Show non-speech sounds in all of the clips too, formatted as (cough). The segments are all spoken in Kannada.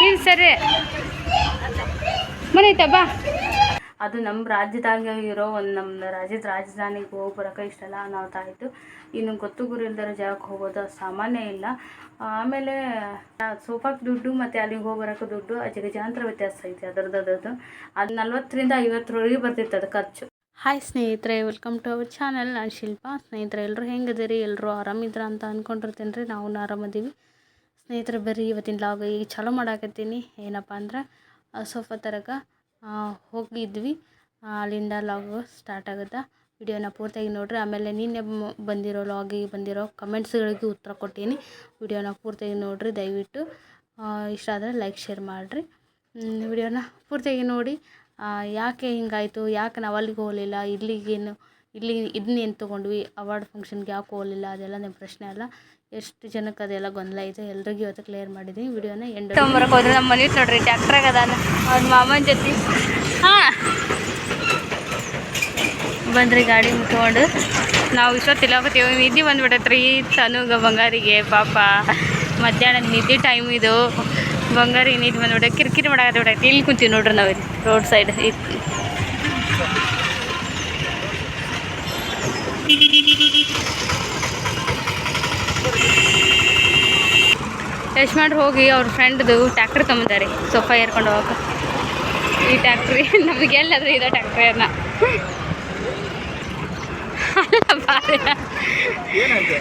ನೀನು ಸರಿ? ಮನೈತ ಬಾ. ಅದು ನಮ್ಮ ರಾಜ್ಯದಾಗ ಇರೋ ಒಂದು ನಮ್ಮ ರಾಜ್ಯದ ರಾಜಧಾನಿಗೆ ಹೋಗಿ ಬರೋಕೆ ಇಷ್ಟೆಲ್ಲ ಅನಾಹುತ ಆಯಿತು. ಇನ್ನು ಗೊತ್ತು ಗುರು ಇಲ್ದಿರೋ ಜಾಗಕ್ಕೆ ಹೋಗೋದು ಸಾಮಾನ್ಯ ಇಲ್ಲ. ಆಮೇಲೆ ಸೋಫಾಕ್ಕೆ ದುಡ್ಡು ಮತ್ತು ಅಲ್ಲಿಗೆ ಹೋಗಿ ಬರೋಕೆ ದುಡ್ಡು ಅಜಗಜಾಂತರ ವ್ಯತ್ಯಾಸ ಐತಿ ಅದರದ್ದು ಅದರದ್ದು ಅದು ನಲ್ವತ್ತರಿಂದ ಐವತ್ತರವರೆಗೆ ಬರ್ತಿತ್ತು ಅದು ಖರ್ಚು. ಹಾಯ್ ಸ್ನೇಹಿತರೆ ವೆಲ್ಕಮ್ ಟು ಅವರ್ ಚಾನಲ್ ನಾನು ಶಿಲ್ಪಾ. ಸ್ನೇಹಿತರೆ ಎಲ್ಲರೂ ಹೆಂಗದಿರಿ ಎಲ್ಲರೂ ಆರಾಮಿದ್ರ ಅಂತ ಅಂದ್ಕೊಂಡಿರ್ತೀನಿ ರೀ ನಾವು ಆರಾಮದೀವಿ. ಸ್ನೇಹಿತರೆ ಬರೀ ಇವತ್ತಿನ ಲಾಗ್ ಈಗ ಚಾಲೂ ಮಾಡಾಕತ್ತೀನಿ. ಏನಪ್ಪ ಅಂದ್ರೆ ಸೋಫಾ ತರಕ ಹೋಗಿದ್ವಿ. ಅಲ್ಲಿಂದ ಲಾಗ್ ಸ್ಟಾರ್ಟ್ ಆಗುತ್ತೆ ವಿಡಿಯೋನ ಪೂರ್ತಿಯಾಗಿ ನೋಡ್ರಿ. ಆಮೇಲೆ ನಿನ್ನೆ ಬಂದಿರೋ ಲಾಗಿಗೆ ಬಂದಿರೋ ಕಮೆಂಟ್ಸ್ಗಳಿಗೆ ಉತ್ತರ ಕೊಟ್ಟೀನಿ. ವಿಡಿಯೋನ ಪೂರ್ತಿಯಾಗಿ ನೋಡ್ರಿ. ದಯವಿಟ್ಟು ಇಷ್ಟ ಆದರೆ ಲೈಕ್ ಶೇರ್ ಮಾಡಿರಿ. ವಿಡಿಯೋನ ಪೂರ್ತಿಯಾಗಿ ನೋಡಿ. ಯಾಕೆ ಹಿಂಗಾಯಿತು? ಯಾಕೆ ನಾವು ಅಲ್ಲಿಗೆ ಹೋಗಲಿಲ್ಲ? ಇಲ್ಲಿಗೇನು ಇಲ್ಲಿ ಇದನ್ನೇನು ತೊಗೊಂಡ್ವಿ? ಅವಾರ್ಡ್ ಫಂಕ್ಷನ್ಗೆ ಯಾಕೆ ಹೋಗಲಿಲ್ಲ? ಅದೆಲ್ಲ ನಿಮ್ಮ ಪ್ರಶ್ನೆ ಅಲ್ಲ. ಎಷ್ಟು ಜನಕ್ಕೆ ಅದೆಲ್ಲ ಗೊಂದಲ ಇದೆ? ಎಲ್ರಿಗೂ ಇವತ್ತು ಕ್ಲಿಯರ್ ಮಾಡಿದ್ದೀನಿ. ವಿಡಿಯೋನ ಎಂಡ್ ತೊಂಬರಕ್ಕೆ ಹೋದ್ರೆ ನಮ್ಮ ಮನೆ ನೋಡ್ರಿ ಟ್ಯಾಕ್ಟ್ರಾಗ ಅದಾನ. ಅವ್ರ ಮಾಮನ ಜೊತೆ. ಹಾಂ. ಬಂದ್ರಿ ಗಾಡಿ ಮುಟ್ಕೊಂಡು. ನಾವು ಇಷ್ಟೊತ್ತಿಲ್ಲ ಹೋಗ್ತೀವಿ ನಿದ್ದೆ ಬಂದ್ಬಿಟ್ಟತ್ರಿ ತನುಗ ಬಂಗಾರಿಗೆ ಪಾಪ ಮಧ್ಯಾಹ್ನ ನಿದ್ದೆ ಟೈಮ್ ಇದು. ಬಂಗಾರಿಗೆ ಬಂದು ಬಂದ್ಬಿಟ್ಟೆ ಕಿರಿಕಿರಿ ಮಾಡಾಕ ಬಿಡೈತಿ ಇಲ್ಲಿ ಕುಂತೀವಿ ನೋಡ್ರಿ ನಾವು ಇಲ್ಲಿ ರೋಡ್ ಸೈಡ್ ಯಶ್ಮಾಡ್ ಹೋಗಿ ಅವ್ರ ಫ್ರೆಂಡ್ದು ಟ್ಯಾಕ್ಟ್ರ್ ತೊಗೊಂಬಂದಾರೆ ಸೋಫಾ ಏರ್ಕೊಂಡು ಹೋಗಕ್ಕೆ ಈ ಟ್ಯಾಕ್ಟ್ರಿ ನಮಗೆ ಎಲ್ಲಾದ್ರೂ ಇದೆ ಟ್ಯಾಕ್ಟ್ರಿ ಅನ್ನ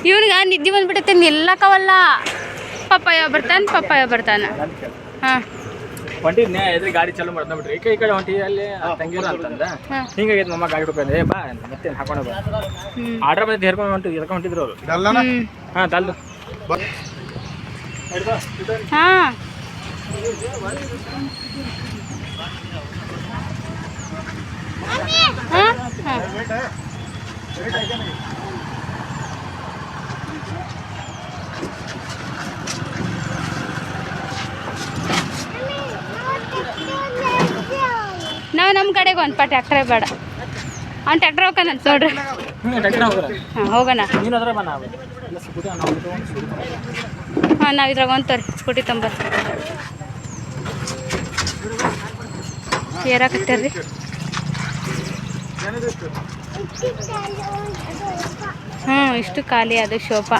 ಇವ್ನಿಗೆ ನಿದ್ದೆ ಬಂದ್ಬಿಟ್ಟೈತೆ ನಿಲ್ಲಕ್ಕವಲ್ಲ. ಪಪ್ಪಾಯ ಬರ್ತಾನೆ ಪಪ್ಪಾಯ ಬರ್ತಾನೆ. ಹಾಂ. ಹೊಂಟಿದ್ನೆ ಎದ್ರಿ ಗಾಡಿ ಚಾಲು ಮಾಡ್ತಾ ಬಿಟ್ರಿ ಈ ಕಡೆ ಈ ಕಡೆ ಹೊಂಟಿ ಅಲ್ಲಿ ತಂಗಿರ ಅಂತಂದ ಹಾಂ. ಹಿಂಗಾಗೈತೆ ಮಮ್ಮ ಗಾಡಿ ಏ ಬಾ ಮತ್ತೆ ಹಾಕೊಂಡು ಬಾ ಆರ್ಡರ್ ಬಂದು ಹೇರ್ಕೊಂಡು ಹೊಂಟು ಎದ್ಕೊಂಡು ಹೊಂಟಿದ್ರು ಅವರು. ಹಾಂ ಹಾ. ಹಾಂ? ಹಾಂ. ಹಾಂ ನಾವು ನಮ್ಮ ಕಡೆಗೆ ಒಂದು ಪಾ ಟ್ಯಾಕ್ಟ್ರೇ ಬೇಡ. ಅವ್ನು ಟ್ಯಾಕ್ಟ್ರ್ ಹೋಗ್ಕಂತ ನೋಡ್ರಿ. ಹಾಂ ಹೋಗೋಣ. ಹಾಂ ನಾವು ಇದ್ರಾಗ ಒಂತವ್ರಿ ಸ್ಕೂಟಿ ತೊಂಬ ಏರಾಕತ್ತೀರಿ? ಹ್ಞೂ ಇಷ್ಟು ಖಾಲಿ ಅದು ಶೋಭಾ.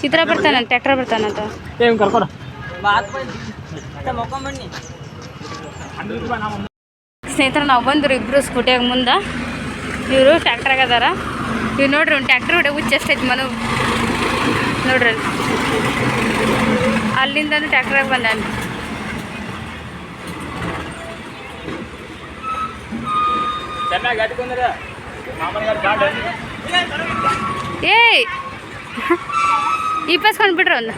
ಚಿತ್ರ ಬರ್ತಾನ ಟ್ಯಾಕ್ಟರ್ ಬರ್ತಾನಂತ ಏ ಇವ್ನು ಕರ್ಕೊಡ ಸ್ನೇಹಿತರೆ ನಾವು ಬಂದ್ರು ಇಬ್ಬರು ಸ್ಕೂಟಿಯಾಗ ಮುಂದೆ ಇವರು ಟ್ಯಾಕ್ಟ್ರಾಗ ಅದಾರ ಇವ್ ನೋಡ್ರಿ ಒಂದು ಟ್ಯಾಕ್ಟ್ರ್ ಹೊಡೆ ಹುಚ್ಚ ಎಷ್ಟೈತಿ ಮನು ನೋಡ್ರಿ ಅಲ್ಲಿ. ಅಲ್ಲಿಂದನೂ ಟ್ಯಾಕ್ಟ್ರಾಗ ಬಂದಾನ ಚೆನ್ನಾಗಿ ಗಾಡಿ ಬಂದ್ರೆ ಮಾಮನ ಗಾಡಿ ಗಾಡಿ ಏಯ್ ಇಪ್ಪಸ್ಕೊಂಡು ಬಿಡ್ರಿ ಒಂದು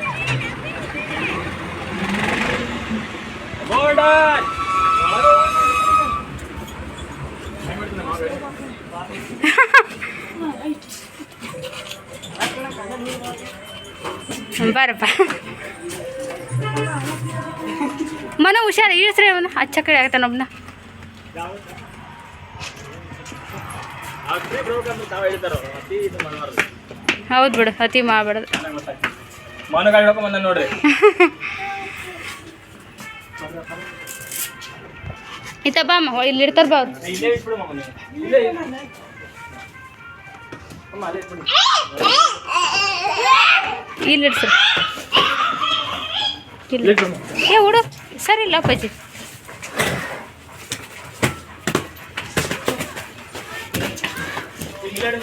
ಬರಪ್ಪ. ಮನ ಹುಷಾರು ಇಳಿಸ್ರಿ ಅವನ. ಅಚ್ಚ ಕಡೆ ಆಗ್ತಾನ ಒಬ್ನ. ಹೌದು ಬಿಡು ಅತಿ ಬಂದ ನೋಡ್ರಿ (laughs) ಇತ್ತ ಬಾ ಅಮ್ಮ ಇಲ್ಲಿ ಇಡ್ತಾರ ಬಾ ಅವ್ರು. ಇಲ್ಲೇ ಇಡ್ಸ್ರಿ ಇಲ್ಲೇ. ಏ ಹುಡು ಸರಿ ಇಲ್ಲ ಅಪ್ಪಾಜಿ ಇಲ್ಲೇ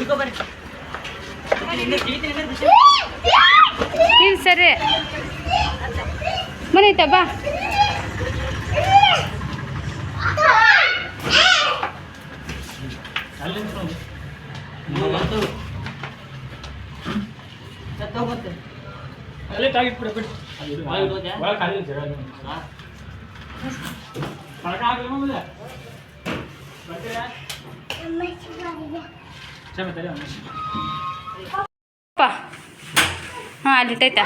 ರಿಕವರಿ ನಾನು ಸರಿ? ಮನೈತಾ ಬಾ. ಅಲ್ಲೇ ಹಾಂ ಅಲ್ಲಿ ಇಟ್ಟೈತಾ.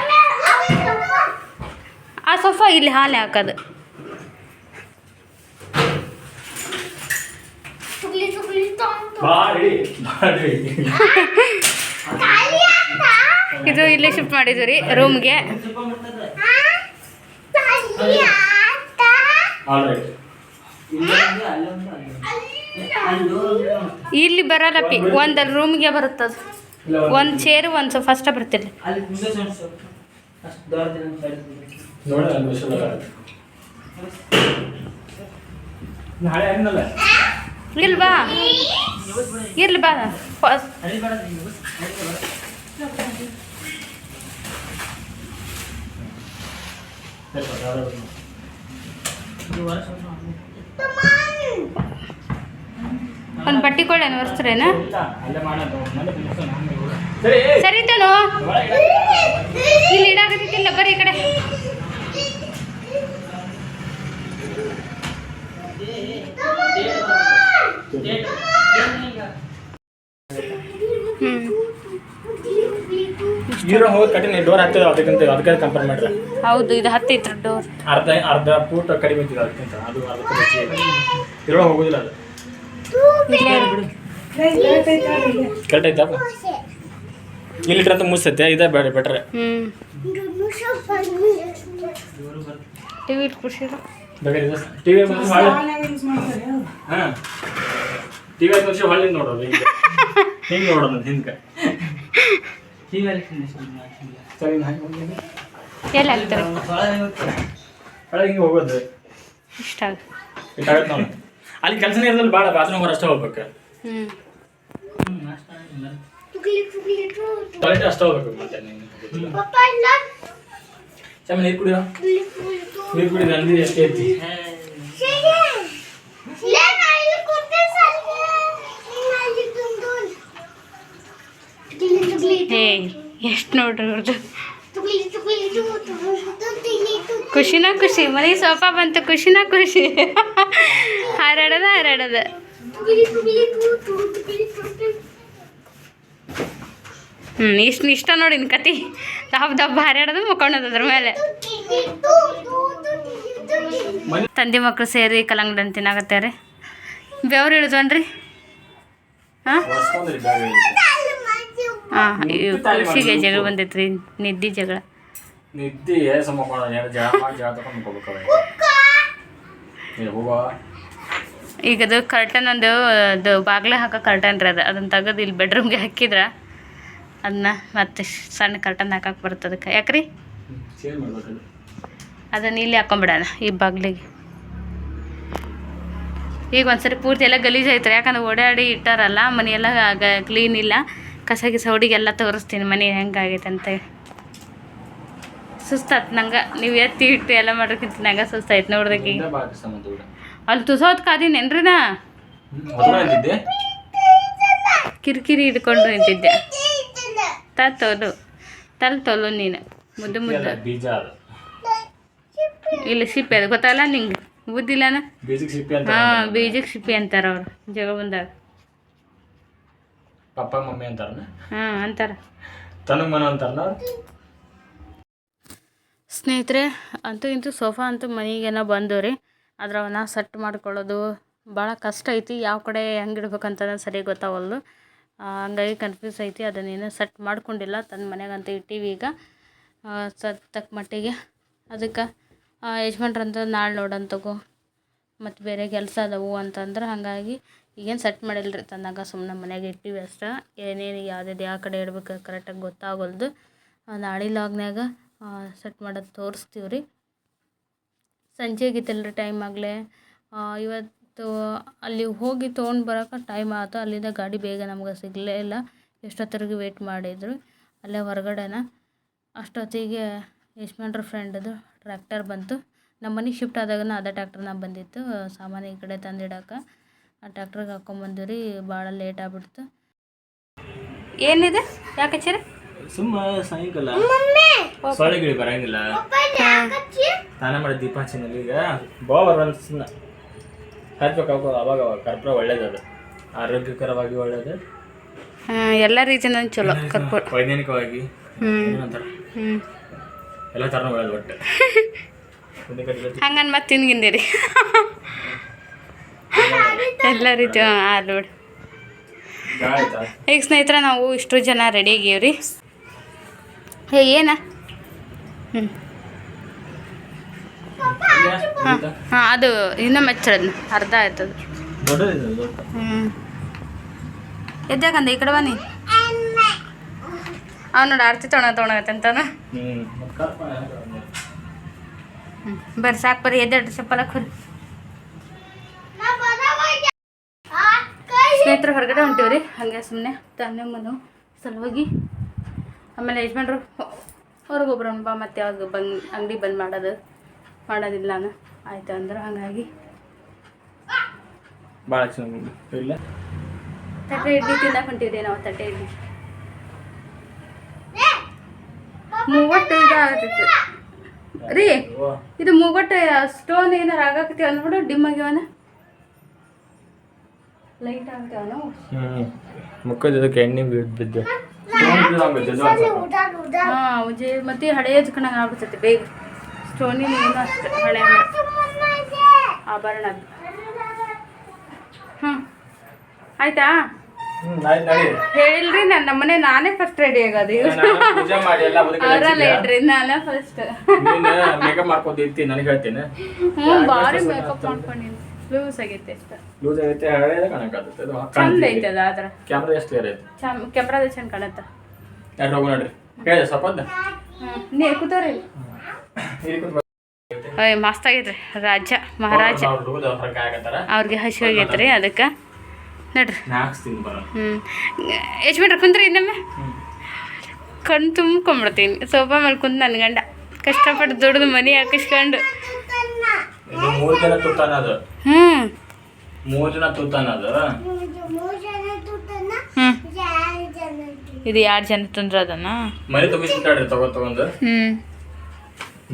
ಆ ಸೋಫಾ ಇಲ್ಲಿ ಹಾಲೆ ಹಾಕೋದು. ಇದು ಇಲ್ಲಿ ಶಿಫ್ಟ್ ಮಾಡಿದ್ವಿ ರೀ ರೂಮ್ಗೆ. ಆಲ್ ರೈಟ್ ಇಲ್ಲಿ ಬರಲ್ಲಪ್ಪಿ ಒಂದಲ್ಲಿ ಒಂದು ರೂಮ್ಗೆ ಬರುತ್ತದು. ಒಂದು ಚೇರು ಒಂದು ವಿಷಯ ನಾಳೆ ಅನ್ನಲ್ಲ ಇಲ್ಲಿ. ಬಾ. ಇರ್ಲಿ ಬಾ. ಒಂದು ಬಟ್ಟೆ ಕೊಡೇನು ಒರೆಸ್ರೇನ? ಸರಿ ಒಳಗೆ ಇಲ್ಲಿ ಇಡಾಕತ್ತಿಲ್ಲ ಬರ್ರಿ ಈ ಕಡೆ. ಹೀರೋ ಹೋಗಿ ಕಟ್ಟಿನ ಡೋರ್ ಅದಕ್ಕಿಂತ ಅದಕ್ಕೆ ಕಂಪೇರ್ ಮಾಡಿದ್ರೆ ಹೌದು ಇದು ಹತ್ತೈತ್ರ ಡೋರ್ ಅರ್ಧ ಅರ್ಧ ಫೂಟ್ ಕಡಿಮೆ ಅದಕ್ಕಿಂತ ಅದು ಅರ್ಧ ಹೋಗೋದಿಲ್ಲ ಅದು. ಕರೆಕ್ಟ್ ಐತಾ ಇಲ್ಲಿ ಇಟ್ರಂತ ಮುಗಿಸ್ತೈತೆ ಇದೇ ಬೇಡ ಬೆಟ್ರೆ. ಹ್ಮ್. ಟಿವಿ ಹಾಂ. ಟಿವಿ ವರ್ಷ ಹೊಳ್ಳಿ ನೋಡೋದು ಹಿಂಗೆ. ಹಿಂಗೆ ನೋಡೋದು ಎಲ್ಲಿ ಹೋಗೋದು. ಇಷ್ಟ ನೋಡಿ. ಅಲ್ಲಿ ಕೆಲಸನೇ ಇರೋದ್ರಲ್ಲಿ ಭಾಳ ಬಾತ್ರೂಮ್ ಅಷ್ಟೇ ಹೋಗ್ಬೇಕು. ಹ್ಮ್. ಟಾಯ್ಲೆಟ್ ಅಷ್ಟು ಹೋಗ್ಬೇಕು ಮತ್ತೆ ಚಮ್ಮ ನೀರು ಕುಡಿಯೋ? ನೀರು ಕುಡಿ ನಂದಿ ಎಷ್ಟು ಐತಿ ಏ ಎಷ್ಟು ನೋಡ್ರಿ ಅವ್ರದ್ದು ಖುಷಿನ ಖುಷಿ ಮನೆ ಸೋಫಾ ಬಂತು ಖುಷಿನ ಖುಷಿ ಹಾರಾಡೋದ ಹಾರಾಡೋದ ಹ್ಞೂ ಇಷ್ಟು ಇಷ್ಟ ನೋಡಿ ಇನ್ ಕತಿ. ದಬ್ ದಬ್ಬ ಹಾರಾಡೋದು ಮುಕ್ಕೊಂಡದ ಅದ್ರ ಮೇಲೆ. ತಂದೆ ಮಕ್ಕಳು ಸೇರಿ ಕಲ್ಲಂಗಡಿ ತಿನ್ನಾಗತ್ತಾರೆ ಬೆವ್ರು ಇಳಿದ್ವನ್ರಿ? ಹಾಂ. ಹಾಂ ಖುಷಿಗೆ ಜಗಳ ಬಂದೈತ್ರಿ ನಿದ್ದೆ ಜಗಳ. ಈಗ ಅದು ಕರ್ಟನ್ ಒಂದು ಅದು ಬಾಗ್ಲೆ ಹಾಕೋ ಕರ್ಟನ್ ರೀ ಅದು. ಅದನ್ನ ತೆಗೆದು ಇಲ್ಲಿ ಬೆಡ್ರೂಮ್ಗೆ ಹಾಕಿದ್ರ ಅದನ್ನ ಮತ್ತೆ ಸಣ್ಣ ಕರ್ಟನ್ ಹಾಕಕ್ಕೆ ಬರುತ್ತೆ ಅದಕ್ಕೆ. ಯಾಕ್ರಿ? ಅದನ್ನು ಇಲ್ಲಿ ಹಾಕೊಂಬಿಡೋಣ ಈ ಬಾಗ್ಲಿಗೆ. ಈಗ ಒಂದ್ಸರಿ ಪೂರ್ತಿ ಎಲ್ಲ ಗಲೀಜು ಐತ್ರಿ ಯಾಕಂದ್ರೆ ಓಡಾಡಿ ಇಟ್ಟಾರಲ್ಲ ಮನೆಯೆಲ್ಲ ಕ್ಲೀನ್ ಇಲ್ಲ. ಕಸ ಗಿಸ ಹುಡುಗೆಲ್ಲ ತೋರಿಸ್ತೀನಿ ಮನೆ ಹೆಂಗಾಗೈತೆ ಅಂತ ಸುಸ್ತಾತ್ ನಂಗೆ ನೀವು ಎತ್ತಿ ಇಟ್ಟು ಎಲ್ಲ ಮಾಡೋಕ್ಕಿಂತ ನಂಗೆ ಸುಸ್ತಾಯ್ತು ನೋಡ್ದಕ್ಕೆ ಅಲ್ಲಿ ತುಸೋದ್ ಕಾದಿನೇನ್ರಿ ನಾ ಕಿರಿಕಿರಿ ಹಿಡ್ಕೊಂಡು ನಿಂತಿದ್ದೆ. ತತ್ತೋಲು ತಲ್ ತೊಲು ನೀನು. ಮುದ್ದು ಮುದ್ದು. ಇಲ್ಲ ಅದು. ಇಲ್ಲಿ ಸಿಪ್ಪೆ ಅದು ಗೊತ್ತಲ್ಲ ನಿಂಗೆ? ಬುದ್ಧಿಲ್ಲನ ಅಂತ ಹಾಂ ಬೀಜಕ್ಕೆ ಸಿಪ್ಪೆ ಅಂತಾರ ಅವ್ರು. ಜಗ ಬಂದಾಗ. ಪಪ್ಪ ಮಮ್ಮಿ ಅಂತಾರ ಹಾಂ ಅಂತಾರ. ತನಗೆ ಮನ ಅಂತಾರಲ್ಲ ಸ್ನೇಹಿತರೆ ಅಂತೂ ಇಂತೂ ಸೋಫಾ ಅಂತೂ ಮನೆಗೆಲ್ಲ ಬಂದವು ರೀ ಅದ್ರವನ್ನ ಸೆಟ್ ಮಾಡ್ಕೊಳ್ಳೋದು ಭಾಳ ಕಷ್ಟ ಐತಿ. ಯಾವ ಕಡೆ ಹೆಂಗೆ ಇಡ್ಬೇಕಂತ ಸರಿ ಗೊತ್ತಾವಲ್ದು. ಆ, ಹಂಗಾಗಿ ಕನ್ಫ್ಯೂಸ್ ಐತಿ, ಅದನ್ನೇನು ಸೆಟ್ ಮಾಡ್ಕೊಂಡಿಲ್ಲ, ತನ್ನ ಮನೆಗಂತ ಇಟ್ಟೀವಿ ಈಗ. ತಕ್ಕ ಮಟ್ಟಿಗೆ. ಅದಕ್ಕೆ ಯಜಮಾನ್ರಂತ ನಾಳೆ ನೋಡೋಣ ತಗೋ. ಮತ್ತು ಬೇರೆ ಕೆಲಸ ಅದಾವು ಅಂತಂದ್ರೆ ಹಾಗಾಗಿ ಈಗೇನು ಸೆಟ್ ಮಾಡಿಲ್ಲ ರೀ ತಂದಾಗ ಸುಮ್ಮನೆ ಮನೆಗೆ ಇಟ್ಟಿವಿ ಅಷ್ಟೇ. ಏನೇನು ಯಾವ್ದು ಯಾವ ಕಡೆ ಇಡ್ಬೇಕು ಕರೆಕ್ಟಾಗಿ ಗೊತ್ತಾಗಲ್ದು. ನಾಳೆ ಲಾಗ್ನ್ಯಾಗ ಸೆಟ್ ಮಾಡೋದು ತೋರಿಸ್ತೀವಿ ರೀ ಸಂಜೆ ಆಗೈತಲ್ಲ ರೀ ಟೈಮ್ ಆಗಲೇ ಇವತ್ತು ಮತ್ತು ಅಲ್ಲಿ ಹೋಗಿ ತೊಗೊಂಡು ಬರೋಕೆ ಟೈಮ್ ಆಯ್ತು ಅಲ್ಲಿಂದ ಗಾಡಿ ಬೇಗ ನಮ್ಗೆ ಸಿಗಲೇ ಇಲ್ಲ. ಎಷ್ಟೊತ್ತರಿಗೆ ವೇಟ್ ಮಾಡಿದ್ರು. ಅಲ್ಲೇ ಹೊರಗಡೆನ. ಅಷ್ಟೊತ್ತಿಗೆ ಯಶ್ಮಂಡ್ರ ಫ್ರೆಂಡದು ಟ್ರ್ಯಾಕ್ಟರ್ ಬಂತು. ನಮ್ಮ ಮನೆಗೆ ಶಿಫ್ಟ್ ಆದಾಗನ ಅದೇ ಟ್ರ್ಯಾಕ್ಟರ್ನ ಬಂದಿತ್ತು. ಸಾಮಾನು ಈ ಕಡೆ ತಂದಿಡಕ್ಕೆ ಆ ಟ್ರ್ಯಾಕ್ಟ್ರಿಗೆ ಹಾಕ್ಕೊಂಬಂದಿರಿ ಭಾಳ ಲೇಟ್ ಆಗ್ಬಿಡ್ತು. ಏನಿದೆ? ಯಾಕೆ ಚರಿ ಸುಮ್ಮ ಸಾಯಂಕಾಲ. ಸೊಳ್ಳೆಗಿಳಿ ಬರಂಗಿಲ್ಲ. ಸ್ನಾನ ಮಾಡಿ ದೀಪ ಹಚ್ಚಿನಲ್ಲಿ ಈಗ ಬಾ ಬರೋಣ ಸುಮ್ಮನೆ ಹಚ್ಬೇಕು ಅವಾಗ ಅವಾಗ. ಕರ್ಪೂರ ಒಳ್ಳೇದದು ಆರೋಗ್ಯಕರವಾಗಿ ಒಳ್ಳೇದು. ಎಲ್ಲ ರೀತಿಯಿಂದ ಚಲೋ ಕರ್ಪೂರ. ವೈಜ್ಞಾನಿಕವಾಗಿ ಏನಂತಾರೆ? ಎಲ್ಲ ಥರನೂ ಒಳ್ಳೇದು ಒಟ್ಟು (laughs) ಹಂಗನ್ ಮತ್ತೆ ತಿನ್ಗಿಂದಿರಿ (laughs) ಎಲ್ಲ ರೀತಿ ಹಾಂ ಆಲ್ ನೋಡಿ ಈಗ ಸ್ನೇಹಿತರ ನಾವು ಇಷ್ಟು ಜನ ರೆಡಿ ಆಗೀವ್ರಿ. ಏನ? ಹ್ಞೂ ಹಾಂ ಹಾಂ ಅದು ಇನ್ನೂ ಮೆಚ್ಚಳದ್ನ ಅರ್ಧ ಆಯ್ತದ. ಹ್ಞೂ ಎದ್ದಾಕಂದ ಈ ಕಡೆ ಬನ್ನಿ. ಅವ್ನು ನೋಡಿ ಆರ್ತಿ ತೊಗೊಳ ತೊಗೊಳಗತ್ತಂತಾನ ಅಂತಾನ. ಬರ್ರಿ ಸಾಕು ಬರ್ರಿ ಎದ್ದಾಡ್ರಿ ಚಪ್ಪಲ ಖುರಿ ಸ್ನೇಹಿತರು ಹೊರಗಡೆ ಹೊಂಟೀವ್ರಿ ಹಾಗೆ ಸುಮ್ಮನೆ ತಾನೇ ಮನು ಸಲುವಾಗಿ. ಆಮೇಲೆ ಯಜಮಾನ್ರು ಬಾ ಮತ್ತೆ ಯಾವಾಗ ಬಂದು ಅಂಗಡಿ ಬಂದ್ ಮಾಡೋದು. ಮಾಡೋದಿಲ್ಲ ನಾನು ಆಯ್ತು ಅಂದ್ರೆ ಹಾಗಾಗಿ. ಭಾಳ ಚೆನ್ನಾಗಿ ಇಲ್ಲ? ತಟ್ಟೆ ಇಡ್ಲಿ ತಿನ್ನಕ್ಕೆ ಹೊಂಟಿದ್ದೆ ನಾವು ತಟ್ಟೆ ಇಡ್ಲಿ. ಮೂವತ್ತು ಇದು ಆಗತ್ತಿತ್ತು ರೀ ಇದು ಮೂವತ್ತು ಸ್ಟೋನ್ ಏನಾರು ಆಗಾಕತ್ತೀವಿ ಅಂದ್ಬಿಟ್ಟು ಡಿಮ್ ಆಗ್ಯವನ? ಲೈಟ್ ಆಗ್ತಾವನ ಹ್ಞೂ ಮುಖದ ಇದಕ್ಕೆ ಎಣ್ಣೆ ಬಿದ್ದು. ಹಾಂ ಉಜೆ ಮತ್ತೆ ಹಳೆಯ ಕಣಂಗೆ ಆಗ್ಬಿಡ್ತೈತಿ ಬೇಗ. ಸ್ಟೋನಿನ ಅಷ್ಟು ಹಳೆ ಆಭರಣ ಹ್ಞೂ ಆಯ್ತಾ? ಹ್ಞೂ ಆಯ್ತು ನಡಿ. ಹೇಳಿಲ್ರಿ ನಾನು ನಮ್ಮನೆ ನಾನೇ ಫಸ್ಟ್ ರೆಡಿ ಆಗೋದು. ನಾನು ಪೂಜೆ ಮಾಡಿ ಎಲ್ಲ ಅವರಲ್ಲ ಹೇಳ್ರಿ ನಾನೇ ಫಸ್ಟ್ ನೀನು ಮೇಕಪ್ ಮಾಡ್ಕೊಂಡಿರ್ತಿ ನನಗೆ ಹೇಳ್ತೀನಿ. ಹ್ಞೂ ಭಾರಿ ಮೇಕಪ್ ಮಾಡ್ಕೊಂಡಿನಿ. ಲೂಸ್ ಆಗೈತೆ ಅಷ್ಟ. ಲೂಸ್ ಆಗೈತೆ ಹಳೆ ಕಾಣಕ್ಕಾಗುತ್ತೆ. ಚಂದ ಐತೆ ಅದ ಆದ್ರ. ಕ್ಯಾಮ್ರಾ ಎಷ್ಟು ಕ್ಲಿಯರ್ ಐತೆ? ಕ್ಯಾಮ್ರಾದ ಚಂದ ಕಾಣತ್ತ. ಯಾರು ಹೋಗು ನೋಡ್ರಿ? ಹೇಳಿದೆ ಸ್ವಲ್ಪ? ನೀ ಕೂತವ್ರಿ. ಅಯ್ಯ ಮಸ್ತ್ ಆಗೈತ್ರಿ ರಾಜ ಮಹಾರಾಜ. ಅವ್ರಿಗೆ ಹಸಿ ಹೋಗೈತ್ರಿ ಅದಕ್ಕೆ. ನೋಡ್ರಿ. ಹ್ಞೂ ಎಷ್ಟು ಯಜಮಾನ್ರಿ ಕುಂತ್ರಿ ಇನ್ನೊಮ್ಮೆ. ಕಣ್ ತುಂಬ್ಕೊಂಬಿಡ್ತೀನಿ. ಸೋಫಾ ಮೇಲೆ ಕುಂತು ನನ್ನ ಗಂಡ. ಕಷ್ಟಪಟ್ಟು ದುಡ್ದು ಮನೆ ಹಾಕಿಸ್ಕೊಂಡು. ಹ್ಞೂ ಮೂರು ಜನ ಹ್ಞೂ ಇದು ಎರಡು ಜನ ತಂದ್ರ ಅದನ್ನ? ಮನೆ ತುಂಬಿಸ್ಬಿಟ್ಟಾಡ್ರಿ ತಗೋ ತಗೊಂಡು. ಹ್ಞೂ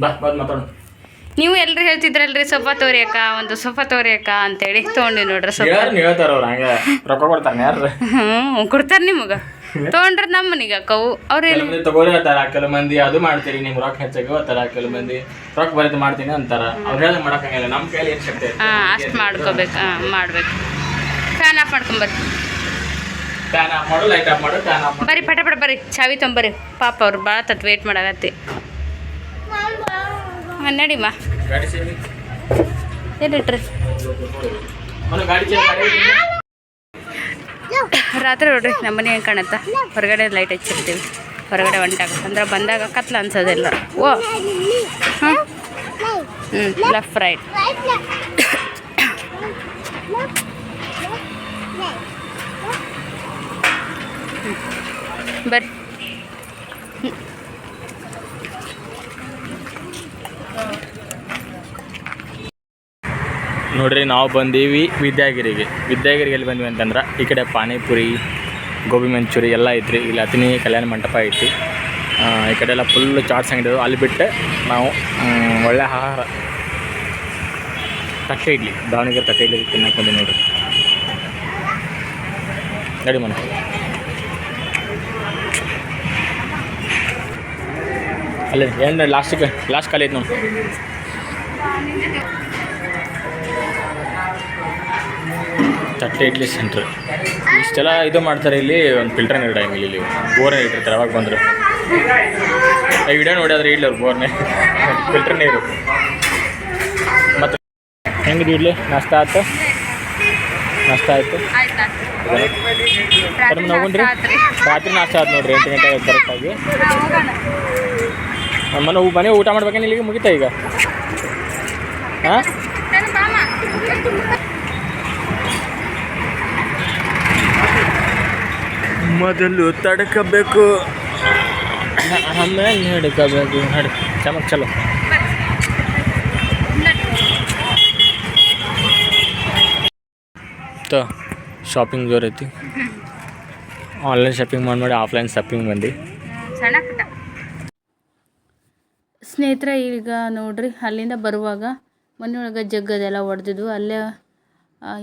ಬಾ ಬಂದು ಮಾತಾಡು. ನೀವು ಎಲ್ರು ಹೇಳ್ತಿದ್ರಲ್ರಿ ಸೊಫಾ ತೋರಿಯಕ್ಕ ಒಂದು ಸೊಫಾ ತೋರಿಯಕ್ಕ ಅಂತೇಳಿ ತೊಗೊಂಡಿ ನೋಡ್ರಿ ಸೊಫಾ. ಯಾರು ಹೇಳ್ತಾರ ಅವ್ರು ಹಂಗೆ? ರೊಕ್ಕ ಕೊಡ್ತಾನೆ ಯಾರು? ಹ್ಞೂ ಕೊಡ್ತಾರೆ ನಿಮಗೆ. ತೊಗೊಂಡ್ರೆ ನಮ್ಮ ಮನೆಗೆ ಅಕ್ಕವು. ಅವ್ರೇನು ಕೆಲವು ಮಂದಿ ತಗೋರಿ ಅಂತಾರ ಕೆಲವು ಮಂದಿ ಅದು ಮಾಡ್ತೀರಿ ನಿಮ್ಗೆ ರೊಕ್ಕ ಹೆಚ್ಚಾಗಿ ಅಂತಾರ ಕೆಲವು ಮಂದಿ ರೊಕ್ಕ ಬರೀತು ಮಾಡ್ತೀನಿ ಅಂತಾರ. ಅವ್ರು ಹೇಳಿ ಮಾಡಕ್ಕಂಗಿಲ್ಲ ನಮ್ಮ ಕೈಯಲ್ಲಿ ಏನು ಶಕ್ತಿ ಹಾಂ ಅಷ್ಟು ಮಾಡ್ಕೋಬೇಕು ಹಾಂ ಮಾಡ್ಬೇಕು. ಫ್ಯಾನ್ ಆಫ್ ಮಾಡ್ಕೊಂಬರ್ರಿ ಫ್ಯಾನ್ ಆಫ್ ಮಾಡು ಲೈಟ್ ಆಫ್ ಮಾಡು ಫ್ಯಾನ್ ಆಫ್ ಮಾಡು. ಬರ್ರಿ ಪಟ ಪಟ ಬರ್ರಿ. ಚಾವಿ ತೊಂಬರ್ರಿ. ಪಾಪ ಅವ್ರು ಭಾಳ ತತ್ ವೇಟ್ ಮಾಡಾಗತ್ತೆ ನಡಿಮ್ಮ ಗಾಡಿ ಸೇರಿ. ಏನಿಟ್ರಿ ರಾತ್ರಿ ನೋಡ್ರಿ ನಮ್ಮ ಮನೆ ಹೆಂಗೆ ಕಾಣತ್ತ? ಹೊರಗಡೆ ಲೈಟ್ ಹಚ್ಚಿರ್ತೀವಿ. ಹೊರಗಡೆ ಒಂಟಾಗ. ಅಂದ್ರೆ ಬಂದಾಗ ಕತ್ಲ ಅನ್ಸೋದಿಲ್ಲ. ಓ. ಹಾಂ ಹ್ಞೂ ಲೆಫ್ಟ್ ರೈಟ್ ಬರ್ರಿ ನೋಡ್ರಿ, ನಾವು ಬಂದೀವಿ ವಿದ್ಯಾಗಿರಿಗೆ. ವಿದ್ಯಾಗಿರಿಗೆ ಎಲ್ಲಿ ಬಂದ್ವಿ ಅಂತಂದ್ರೆ ಈ ಕಡೆ ಪಾನಿಪುರಿ, ಗೋಬಿ ಮಂಚೂರಿ ಎಲ್ಲ ಐತ್ರಿ. ಇಲ್ಲಿ ಅತಿನಿ ಕಲ್ಯಾಣ ಮಂಟಪ ಐತಿ. ಈ ಕಡೆ ಎಲ್ಲ ಫುಲ್ ಚಾಟ್ಸ್ ಅಂಗಡಿ. ಅಲ್ಲಿ ಬಿಟ್ಟು ನಾವು ಒಳ್ಳೆ ಆಹಾರ ತಟ್ಟೆ ಇಡ್ಲಿ. ದಾವಣಗೆರೆ ತಟ್ಟೆ ಇಡ್ಲಿ ತಿನ್ನಕ್ಕೆ ಬಂದು ನೋಡ್ರಿ. ನಡಿ ಮನೆ. ಅಲ್ಲೇ ಏನು ಲಾಸ್ಟಿಗೆ ಲಾಸ್ಟ್ ಖಾಲಿ ಐತೆ ನೋಡಿ. ತಟ್ಟೆ ಇಡ್ಲಿ ಸೆಂಟ್ರ್ ಇಷ್ಟೆಲ್ಲ ಇದು ಮಾಡ್ತಾರೆ ಇಲ್ಲಿ ಒಂದು ಫಿಲ್ಟರ್ ನೀರು ಇಡಂಗಿಲ್ಲ ಇಲ್ಲಿ ಬೋರ್ನೇ ಇಟ್ಟಿರ್ತಾರೆ ಅವಾಗ ಬಂದರು. ಈ ವಿಡಿಯೋ ನೋಡಿದ್ರೆ ಇಡ್ಲಿ ಅವ್ರು ಬೋರ್ನೇ. ಫಿಲ್ಟರ್ ನೀರು ಮತ್ತು ಹೆಂಗಿದೆ ಇಡ್ಲಿ? ನಾಷ್ಟ ಆಯ್ತು? ನಾಷ್ಟ ಆಯಿತು? ರಾತ್ರಿ ನಾಷ್ಟ ಆಯ್ತು ನೋಡ್ರಿ ಎಂಟು ಗಂಟೆ ಕರೆಕ್ಟಾಗಿ ಮನೆ ಮನೆ ಊಟ ಮಾಡ್ಬೇಕೇನು ಇಲ್ಲಿಗೆ ಮುಗಿತ ಈಗ ಹಾಂ ಮೊದಲು ತಡ್ಕಬೇಕು ಆಮೇಲೆ ಹಿಡ್ಕಬೇಕು ಹಡಿ ಚಮಕ್ ಚಲೋ ಶಾಪಿಂಗ್ ಜೋರೈತಿ ಆನ್ಲೈನ್ ಶಾಪಿಂಗ್ ಮಾಡಿ ಮಾಡಿ ಆಫ್ಲೈನ್ ಶಾಪಿಂಗ್ ಬಂದು ಸ್ನೇಹಿತರೆ, ಈಗ ನೋಡಿರಿ, ಅಲ್ಲಿಂದ ಬರುವಾಗ ಮನೆಯೊಳಗೆ ಜಗ್ಗದೆಲ್ಲ ಹೊಡೆದಿದ್ವು ಅಲ್ಲೇ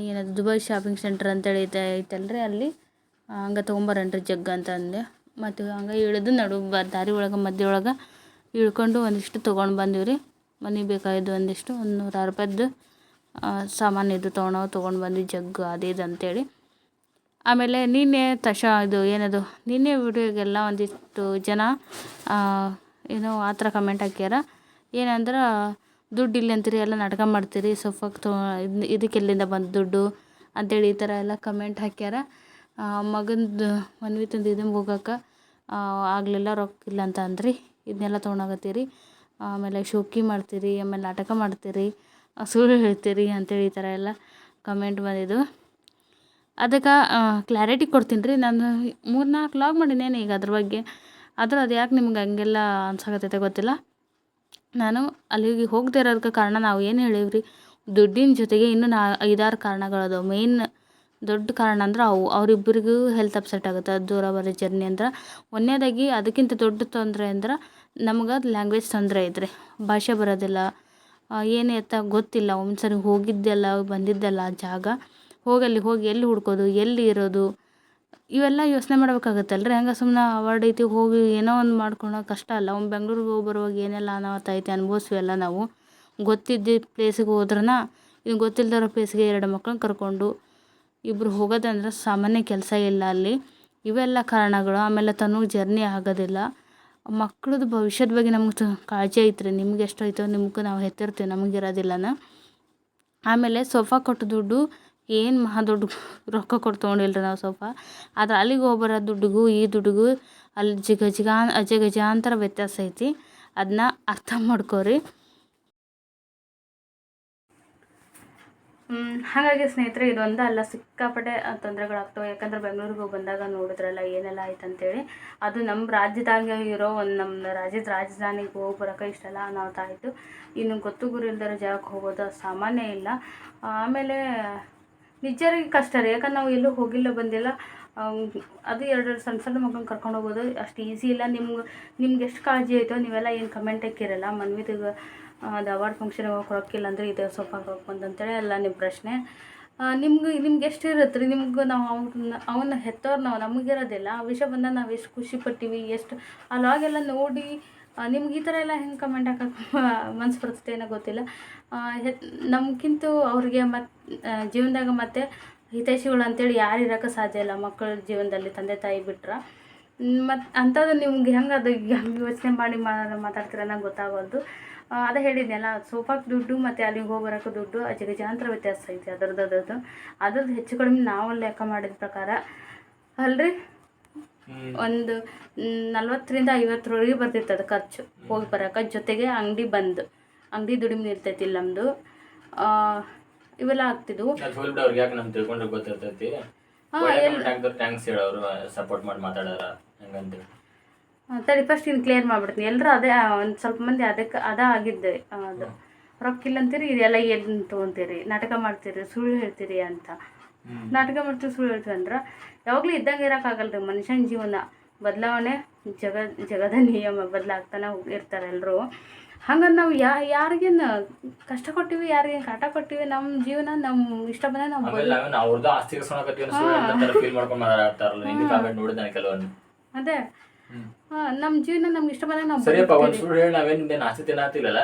ಏನದು, ದುಬೈ ಶಾಪಿಂಗ್ ಸೆಂಟರ್ ಅಂತೇಳಿ ಐತೆ, ಐತಲ್ರಿ ಅಲ್ಲಿ. ಹಂಗೆ ತೊಗೊಂಬರನ್ರಿ ಜಗ್ಗ ಅಂತ ಅಂದೆ ಮತ್ತು ಹಂಗೆ ಇಳಿದು ನಡು ಬ, ದಾರಿ ಒಳಗೆ, ಮಧ್ಯ ಒಳಗೆ ಇಳ್ಕೊಂಡು ಒಂದಿಷ್ಟು ತೊಗೊಂಡು ಬಂದಿವ್ರಿ. ಮನೆಗೆ ಬೇಕಾಗಿದ್ದು ಒಂದಿಷ್ಟು ಒಂದು ನೂರಾರು ರೂಪಾಯಿದ್ದು ಸಾಮಾನು ಇದು ತೊಗೊಂಡು ತೊಗೊಂಡು ಬಂದ್ವಿ ಜಗ್, ಅದು ಇದು ಅಂತೇಳಿ. ಆಮೇಲೆ ನಿನ್ನೆ ತಶ, ಇದು ಏನದು, ನಿನ್ನೆ ವಿಡಿಯೋಗೆಲ್ಲ ಒಂದಿಷ್ಟು ಜನ ಏನೋ ಆ ಥರ ಕಮೆಂಟ್ ಹಾಕ್ಯಾರ. ಏನಂದ್ರೆ, ದುಡ್ಡು ಇಲ್ಲ ಅಂತೀರಿ, ಎಲ್ಲ ನಾಟಕ ಮಾಡ್ತೀರಿ ಸೋಫಾಕ್ಕೆ ತೊ ಇದು ಇದಕ್ಕೆ ಎಲ್ಲಿಂದ ಬಂತು ದುಡ್ಡು? ಅಂತೇಳಿ ಈ ಥರ ಎಲ್ಲ ಕಮೆಂಟ್ ಹಾಕ್ಯಾರ. ಮಗಂದು ಮನ್ವಿ ತಂದು ಇದನ್ನು ಹೋಗಕ್ಕೆ ಆಗಲಿಲ್ಲ, ರೊಕ್ಕ ಇಲ್ಲ ಅಂತ ಅಂದ್ರಿ. ಇದನ್ನೆಲ್ಲ ತೊಗೊಂಡೋಗತ್ತೀರಿ. ಆಮೇಲೆ ಶೋಕಿ ಮಾಡ್ತೀರಿ, ಆಮೇಲೆ ನಾಟಕ ಮಾಡ್ತೀರಿ ಸುಳ್ಳು ಹೇಳ್ತೀರಿ ಅಂತೇಳಿ ಈ ಥರ ಎಲ್ಲ ಕಮೆಂಟ್ ಬಂದಿದ್ದು. ಅದಕ್ಕೆ ಕ್ಲಾರಿಟಿ ಕೊಡ್ತೀನಿ ರೀ ನಾನು ಮೂರು ನಾಲ್ಕು ಲಾಗ್ ಮಾಡಿನೇನು ಈಗ ಅದ್ರ ಬಗ್ಗೆ. ಆದ್ರೆ ಅದು ಯಾಕೆ ನಿಮ್ಗೆ ಹಂಗೆಲ್ಲ ಅನ್ಸಾಕತ್ತೈತೆ ಗೊತ್ತಿಲ್ಲ? ನಾನು ಅಲ್ಲಿಗೆ ಹೋಗದೆ ಇರೋದಕ್ಕೆ ಕಾರಣ ನಾವು ಏನು ಹೇಳೀವ್ರಿ? ದುಡ್ಡಿನ ಜೊತೆಗೆ ಇನ್ನೂ ನಾ ಐದಾರು ಕಾರಣಗಳದಾವೆ ಮೇಯ್ನ್ ದೊಡ್ಡ ಕಾರಣ ಅಂದ್ರೆ ಅವು. ಅವರಿಬ್ಬರಿಗೂ ಹೆಲ್ತ್ ಅಪ್ಸೆಟ್ ಆಗುತ್ತೆ. ದೂರ ಬರೋ ಜರ್ನಿ ಅಂದ್ರೆ. ಒಂದನೇದಾಗಿ ಅದಕ್ಕಿಂತ ದೊಡ್ಡ ತೊಂದರೆ ಅಂದ್ರೆ ನಮ್ಗೆ ಲ್ಯಾಂಗ್ವೇಜ್ ತೊಂದರೆ ಐತ್ರಿ. ಭಾಷೆ ಬರೋದಿಲ್ಲ. ಏನು ಎತ್ತ ಗೊತ್ತಿಲ್ಲ. ಒಂದು ಸರಿ ಹೋಗಿದ್ದೆಲ್ಲ, ಬಂದಿದ್ದೆಲ್ಲ ಜಾಗ. ಹೋಗಿ ಹೋಗಿ ಎಲ್ಲಿ ಹುಡ್ಕೋದು, ಎಲ್ಲಿ ಇರೋದು? ಇವೆಲ್ಲ ಯೋಚನೆ ಮಾಡ್ಬೇಕಾಗತ್ತಲ್ರಿ? ಹಂಗೆ ಸುಮ್ಮನೆ ಅವಾರ್ಡ್ ಐತಿ, ಹೋಗಿ ಏನೋ ಒಂದು ಮಾಡ್ಕೊಳೋ ಕಷ್ಟ ಅಲ್ಲ. ಒಮ್ಮೆ ಬೆಂಗ್ಳೂರಿಗೆ ಹೋಗಿ ಬರುವಾಗ ಏನೆಲ್ಲ ಅನಾಹುತ ಐತಿ ಅನುಭವಿಸ್ವೆಲ್ಲ ನಾವು. ಗೊತ್ತಿದ್ದ ಪ್ಲೇಸಿಗೆ ಹೋದ್ರನ ಇದು ಗೊತ್ತಿಲ್ದಿರೋ ಪ್ಲೇಸ್ಗೆ ಎರಡು ಮಕ್ಳನ್ನ ಕರ್ಕೊಂಡು ಇಬ್ಬರು ಹೋಗೋದಂದ್ರೆ ಸಾಮಾನ್ಯ ಕೆಲಸ ಇಲ್ಲ ಅಲ್ಲಿ. ಇವೆಲ್ಲ ಕಾರಣಗಳು. ಆಮೇಲೆ ತನಗೆ ಜರ್ನಿ ಆಗೋದಿಲ್ಲ. ಮಕ್ಳದ್ದು ಭವಿಷ್ಯದ ಬಗ್ಗೆ ನಮ್ಗೆ ಕಾಳಜಿ ಐತ್ರಿ. ನಿಮ್ಗೆ ಎಷ್ಟು ಐತೋ, ನಿಮ್ಗೆ ನಾವು ಹೆತ್ತಿರ್ತೀವಿ. ನಮಗಿರೋದಿಲ್ಲನ ಆಮೇಲೆ ಸೋಫಾ ಕೊಟ್ಟು ದುಡ್ಡು ಏನು ಮಹಾ ದೊಡ್ಡ ರೊಕ್ಕ ಕೊಟ್ಟು ತೊಗೊಂಡಿಲ್ಲ ನಾವು ಸೋಫಾ ಆದ್ರೆ ಅಲ್ಲಿಗೆ ಹೋಗಿ ಬರೋ ದುಡ್ಡಿಗೂ, ಈ ದುಡ್ಡಿಗೂ ಅಲ್ಲಿ ಜಿಗ ಜಿಗ ಅಜಗಜಾಂತರ ವ್ಯತ್ಯಾಸ ಐತಿ. ಅದನ್ನ ಅರ್ಥ ಮಾಡ್ಕೋರಿ. ಹಾಗಾಗಿ ಸ್ನೇಹಿತರೆ ಇದೊಂದು ಅಲ್ಲ ಸಿಕ್ಕಾಪಟ್ಟೆ ತೊಂದರೆಗಳಾಗ್ತವೆ. ಯಾಕಂದ್ರೆ ಬೆಂಗಳೂರಿಗೆ ಬಂದಾಗ ನೋಡಿದ್ರಲ್ಲ ಏನೆಲ್ಲ ಆಯ್ತು ಅಂತೇಳಿ. ಅದು ನಮ್ಮ ರಾಜ್ಯದಾಗ ಇರೋ ಒಂದು ನಮ್ಮ ರಾಜ್ಯದ ರಾಜಧಾನಿಗೆ ಹೋಗಿ ಬರೋಕೆ ಇಷ್ಟೆಲ್ಲ ಅನಾಹುತ ಆಯಿತು. ಇನ್ನು ಗೊತ್ತು ಗುರಿ ಇಲ್ದಿರೋ ಜಾಗಕ್ಕೆ ಹೋಗೋದು ಸಾಮಾನ್ಯ ಇಲ್ಲ. ಆಮೇಲೆ ನಿಜರಿಗೆ ಕಷ್ಟ ರೀ ಯಾಕಂದ್ರೆ ನಾವು ಎಲ್ಲೂ ಹೋಗಿಲ್ಲ, ಬಂದಿಲ್ಲ. ಅದು ಎರಡು ಸಣ್ಣ ಸಣ್ಣ ಮಕ್ಕಳನ್ನ ಕರ್ಕೊಂಡು ಹೋಗೋದು ಅಷ್ಟು ಈಸಿ ಇಲ್ಲ. ನಿಮ್ಗೆ ನಿಮ್ಗೆ ಎಷ್ಟು ಕಾಳಜಿ ಐತೋ, ನೀವೆಲ್ಲ ಏನು ಕಮೆಂಟ್ ಹಾಕಿರಲ್ಲ. ಮನ್ವಿದಾಗ ಅದು ಅವಾರ್ಡ್ ಫಂಕ್ಷನ್ ಕೊಡೋಕ್ಕಿಲ್ಲ ಅಂದರೆ ಇದು ಸ್ವಲ್ಪ ರೊಕ್ಕ ಅಂತೇಳಿ ಎಲ್ಲ ನಿಮ್ಮ ಪ್ರಶ್ನೆ. ನಿಮ್ಗೆ ನಿಮ್ಗೆ ಎಷ್ಟು ಇರುತ್ತೆ ರೀ? ನಿಮ್ಗೆ ನಾವು ಅವ್ನ ಅವನ್ನ ಹೆತ್ತವ್ರು ನಾವು ನಮಗಿರೋದಿಲ್ಲ ಆ ವಿಷಯ ಬಂದಾಗ ನಾವು ಎಷ್ಟು ಖುಷಿ ಪಟ್ಟಿವಿ ಎಷ್ಟು ಅಲ್ಲಾಗೆಲ್ಲ ನೋಡಿ ನಿಮ್ಗೆ ಈ ಥರ ಎಲ್ಲ ಹೆಂಗೆ ಕಮೆಂಟ್ ಹಾಕಕ್ಕೆ ಮನ್ಸು ಬರ್ತದೆ ಏನೋ ಗೊತ್ತಿಲ್ಲ. ನಮ್ಗಿಂತ ಅವ್ರಿಗೆ ಮತ್ತು ಜೀವನದಾಗ ಮತ್ತೆ ಹಿತೈಷಿಗಳು ಅಂತೇಳಿ ಯಾರು ಇರೋಕ್ಕೆ ಸಾಧ್ಯ ಇಲ್ಲ. ಮಕ್ಕಳ ಜೀವನದಲ್ಲಿ ತಂದೆ ತಾಯಿ ಬಿಟ್ರೆ. ಮತ್ತು ಅಂಥದ್ದು ನಿಮ್ಗೆ ಹೆಂಗೆ ಅದು ಹೆಂಗೆ (laughs) ಯೋಚನೆ ಮಾಡಿ ಮಾತಾಡ್ತೀರ ನಂಗೆ ಗೊತ್ತಾಗೋದು. ಅದೇ ಹೇಳಿದ್ನಲ್ಲ ಸೋಫಾಕ್ಕೆ ದುಡ್ಡು ಮತ್ತು ಅಲ್ಲಿಗೆ ಹೋಗಿ ದುಡ್ಡು ದುಡ್ಡು ಅಜಗಜಾಂತರ ವ್ಯತ್ಯಾಸ ಐತಿ ಅದರದ್ದು ಅದರದ್ದು ಅದ್ರದ್ದು ಹೆಚ್ಚು ಕಡಿಮೆ ನಾವು ಲೆಕ್ಕ ಮಾಡಿದ ಪ್ರಕಾರ. ಅಲ್ರಿ? ಒಂದು ನಲ್ವತ್ತರಿಂದ ಐವತ್ತರವರೆಗೆ ಅದು ಖರ್ಚು. ಹೋಗಿ ಬರೋಕೆ. ಜೊತೆಗೆ ಅಂಗಡಿ ಬಂದು. ಅಂಗಡಿ ದುಡಿಮೆ ಇರ್ತೈತಿ ಇಲ್ಲಿ ನಮ್ಮದು ಇವೆಲ್ಲ ಆಗ್ತಿದ್ವು. ಅವ್ರಿಗೆ ಯಾಕೆ ನಮ್ಗೆ ತಿಳ್ಕೊಂಡ್ರೆ ಗೊತ್ತಿರ್ತೈತಿ? ಥ್ಯಾಂಕ್ಸ್ ಹೇಳೋರು ಸಪೋರ್ಟ್ ಮಾಡಿ ಮಾತಾಡಾರ ಹಂಗಂತೇಳಿ. ತಡಿ ಫಸ್ಟ್ ಇನ್ನು ಕ್ಲಿಯರ್ ಮಾಡ್ಬಿಡ್ತೀನಿ. ಎಲ್ಲರೂ ಅದೇ ಒಂದು ಸ್ವಲ್ಪ ಮಂದಿ ಅದಕ್ಕೆ ಅದ ಆಗಿದ್ದೆ. ಅದು. ರೊಕ್ಕಿಲ್ಲ ಅಂತೀರಿ? ಇದೆಲ್ಲ ಏನು ತೊಗೊಂತೀರಿ? ನಾಟಕ ಮಾಡ್ತೀರಿ? ಸುಳ್ಳು ಹೇಳ್ತೀರಿ ಅಂತ. ನಾಟಕ ಮಾಡ್ತೀವಿ ಸುಳ್ಳು ಹೇಳ್ತೀವಿ ಅಂದ್ರೆ ಯಾವಾಗಲೂ ಇದ್ದಂಗೆ ಇರೋಕ್ಕಾಗಲ್ಲ ರೀ ಮನುಷ್ಯನ ಜೀವನ. ಬದಲಾವಣೆ ಜಗ ಜಗದ ನಿಯಮ ಬದಲಾಗ್ತಾನೆ ಇರ್ತಾರೆ ಎಲ್ಲರೂ ಹಂಗಂದ್ರೆ ನಾವು ಯಾ ಯಾರಿಗೇನು ಕಷ್ಟ ಕೊಟ್ಟಿವಿ ಯಾರಿಗೇನು ಕಾಟ ಕೊಟ್ಟಿವಿ ನಮ್ಮ ಜೀವನ ನಮ್ಮ ಇಷ್ಟ ಬಂದ ನಾವು ಅದೇ. ನಮ್ಮ ಜೀವನ ನಮ್ಗೆ ಇಷ್ಟ ಬಂದಾಗ ನಾವು ಸರಿಯಪ್ಪ ಒಂದು ಸುಳ್ಳು ಹೇಳಿ ನಾವೇನು ತಿನ್ನತ್ತಿಲ್ಲಲ್ಲ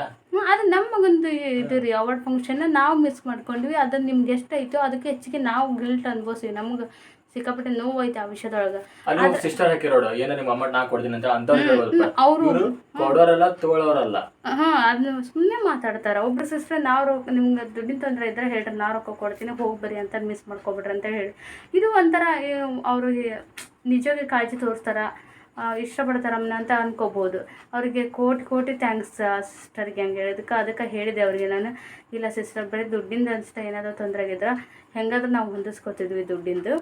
ಅದು ನಮ್ಮ ಮಗಂದು ಇದು ರೀ ಅವಾರ್ಡ್ ಫಂಕ್ಷನ್ ನಾವು ಮಿಸ್ ಮಾಡ್ಕೊಂಡ್ವಿ ಅದ್ ನಿಮ್ಗೆ ಎಷ್ಟು ಐತೋ ಅದಕ್ಕೆ ಹೆಚ್ಚಿಗೆ ನಾವು ಗಿಲ್ಟ್ ಅನ್ಭವಿಸ್ತೀವಿ ನಮ್ಗೆ ಸಿಕ್ಕಾಪಟ್ಟೆ ನೋವು ಐತೆ ಆ ವಿಷಯದೊಳಗೆ. ಅಲ್ಲಿ ಸಿಸ್ಟರ್ ಹಾಕಿರೋಡು ಏನೋ ನಿಮ್ಮ ಅಮ್ಮ ನಾ ಕೊಡ್ತೀನಿ ಅಂತ ಅಂತ ಅವರು ಕೊಡೋರಲ್ಲ ತಗೊಳ್ಳೋರಲ್ಲ. ಹಾಂ ಅದನ್ನ ಸುಮ್ಮನೆ ಮಾತಾಡ್ತಾರೆ. ಒಬ್ರು ಸಿಸ್ಟರ್ ನಾವು ರೊಕ್ಕ ನಿಮ್ಗೆ ದುಡ್ಡಿನ ತೊಂದರೆ ಇದ್ರೆ ಹೇಳ್ರಿ ನಾ ರೊಕ್ಕ ಕೊಡ್ತೀನಿ ಹೋಗಿ ಬರ್ರಿ ಅಂತ ಮಿಸ್ ಮಾಡ್ಕೊಬಿಡ್ರಿ ಅಂತ ಹೇಳಿ. ಇದು ಒಂಥರ ಅವ್ರಿಗೆ ನಿಜವಾಗಿ ಕಾಳಜಿ ತೋರಿಸ್ತಾರ. ಇಷ್ಟಪಡ್ತಾರಮ್ಮನ ಅಂತ ಅಂದ್ಕೋಬೋದು ಅವರಿಗೆ ಕೋಟಿ ಕೋಟಿ ಥ್ಯಾಂಕ್ಸ್ ಸಿಸ್ಟರ್ಗೆ ಹಂಗೆ ಹೇಳಿದಕ್ಕೆ ಅದಕ್ಕೆ ಹೇಳಿದೆ ಅವರಿಗೆ ನಾನು, ಇಲ್ಲ ಸಿಸ್ಟರ್ ಬರೀ ದುಡ್ಡಿಂದ ಅನಿಸ್ತಾ ಏನಾದರೂ ತೊಂದರೆ ಆಗಿದ್ರೆ ಹೆಂಗಾದ್ರೂ ನಾವು ಹೊಂದಿಸ್ಕೊತಿದ್ವಿ ದುಡ್ಡಿಂದು.